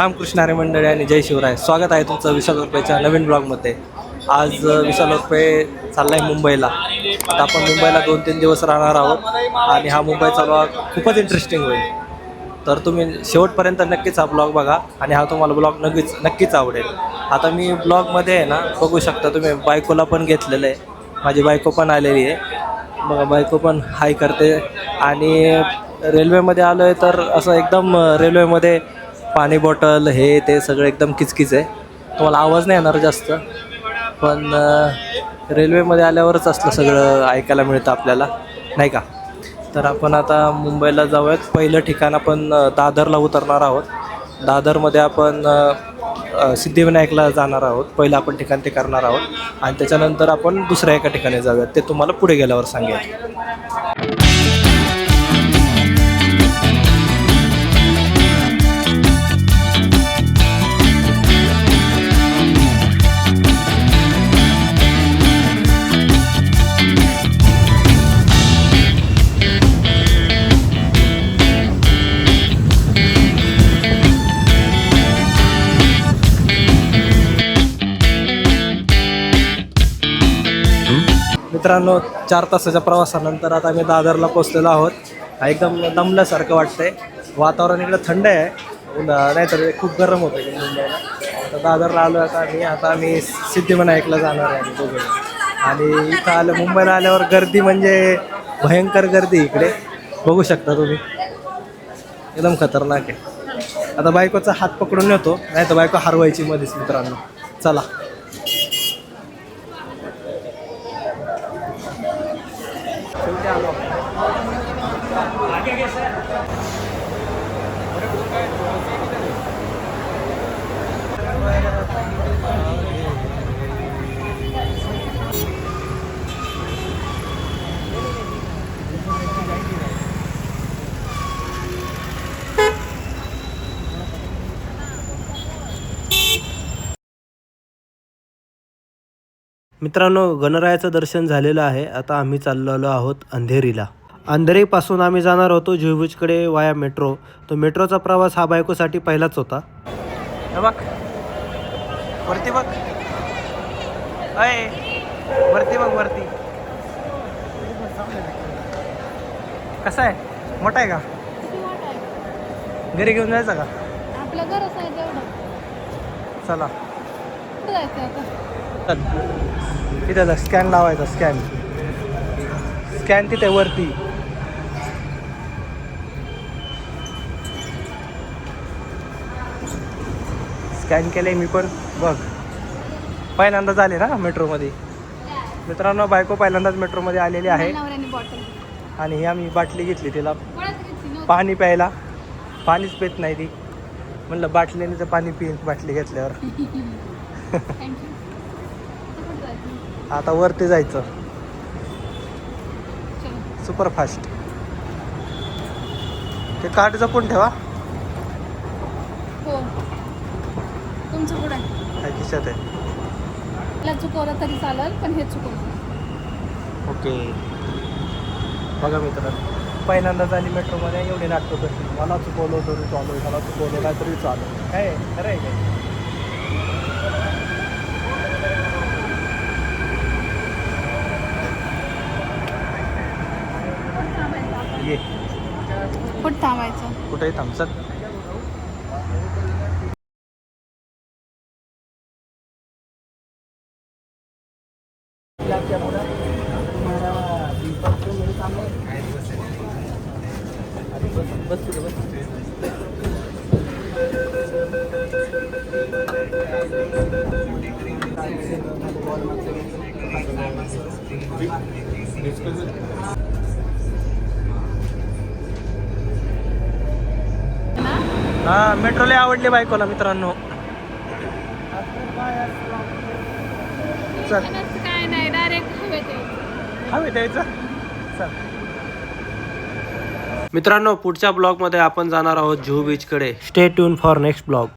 रामकृष्ण हरे मंडळी आणि जय शिवराय. स्वागत आहे तुमचं विशाल रुपयेच्या नवीन ब्लॉगमध्ये. आज अ, विशाल रुपये चाललाय मुंबईला. आता आपण मुंबईला दोन तीन दिवस राहणार आहोत आणि हा मुंबईचा ब्लॉग खूपच इंटरेस्टिंग होईल. तर तुम्ही शेवटपर्यंत नक्कीच हा ब्लॉग बघा आणि हा तुम्हाला ब्लॉग नक्कीच नक्कीच आवडेल. आता मी ब्लॉगमध्ये आहे ना बघू शकता तुम्ही बायकोला पण घेतलेलं आहे. माझी बायको पण आलेली आहे. बघा बायको पण हाय करते. आणि रेल्वेमध्ये आलो आहे तर असं एकदम रेल्वेमध्ये पाणी बॉटल हे ते सगळं एकदम किचकिच आहे. तुम्हाला आवाज नाही येणार जास्त पण रेल्वेमध्ये आल्यावरच असलं सगळं ऐकायला मिळतं आपल्याला नाही का? तर आपण आता मुंबईला जाऊयात. पहिलं ठिकाण आपण दादरला उतरणार आहोत. दादरमध्ये आपण सिद्धिविनायकला जाणार आहोत. पहिलं आपण ठिकाण ते करणार आहोत. आणि त्याच्यानंतर आपण दुसऱ्या एका ठिकाणी जाऊयात. ते तुम्हाला पुढे गेल्यावर सांगेल. मित्रांनो चार तासाच्या प्रवासानंतर आता आम्ही दादरला पोचलेलो आहोत. एकदम दमल्यासारखं वाटतंय. वातावरण इकडं थंड आहे. उन्हा- नाहीतर खूप गरम होतं इकडे मुंबईला. आता दादरला आलो आता आम्ही. आता आम्ही सिद्धिविनायकला जाणार आहे आम्ही दोघे. आणि इथं आलं मुंबईला आल्यावर गर्दी म्हणजे भयंकर गर्दी इकडे. बघू शकता तुम्ही. एकदम खतरनाक आहे. आता बायकोचा हात पकडून येतो नाही तर बायको हरवायची मध्येच मित्रांनो. चला. शेवटी आलो आपण. मित्रांनो गणरायाचं दर्शन झालेलं आहे. आता आम्ही चाललेलो आहोत अंधेरीला. अंधेरीपासून आम्ही जाणार होतो जुहूजकडे वाया मेट्रो. तो मेट्रोचा प्रवास हा बायकोसाठी पहिलाच होता. बघ. वरती बघ. अय वरती बघ वरती. कसा आहे? मोठा आहे का? घरी घेऊन जायचा का? आपलं चला. जायचं आता? चल तिथे स्कॅन लावायचा स्कॅन स्कॅन तिथे वरती. स्कॅन केले मी पण बघ. पहिल्यांदा झाले ना मेट्रोमध्ये. मित्रांनो बायको पहिल्यांदाच मेट्रोमध्ये आलेली आहे. आणि ही आम्ही बाटली घेतली तिला. पाणी प्यायला. पाणीच पित नाही ती. म्हणलं बाटलीने तर पाणी पिन बाटली घेतल्यावर थँक्यू आता कुठं जायचं आता वरती जायचं. चलो सुपर फास्ट ते कार्ड जपून ठेवा. हो. तुमचं पुढं काय खिशात आहे? चुकवलं तरी चालेल पण हे चुकवलं. ओके. बघा मित्र पहिल्यांदा झाली मेट्रोमध्ये एवढी नाटकं करते मला चुकवलं तरी चालू मला चुकवलं काय तरी चालू काय? खरं आहे काय? कुठं थांबायचं? कुठेही थांबसत हा मेट्रो लय आवडली बायकोला मित्रांनो. चल. काय नाही डायरेक्ट हवेत यायचं हवे द्यायचं? चल. मित्रांनो पुढच्या ब्लॉगमध्ये आपण जाणार आहोत Juhu बीचकडे. Stay tune for next blog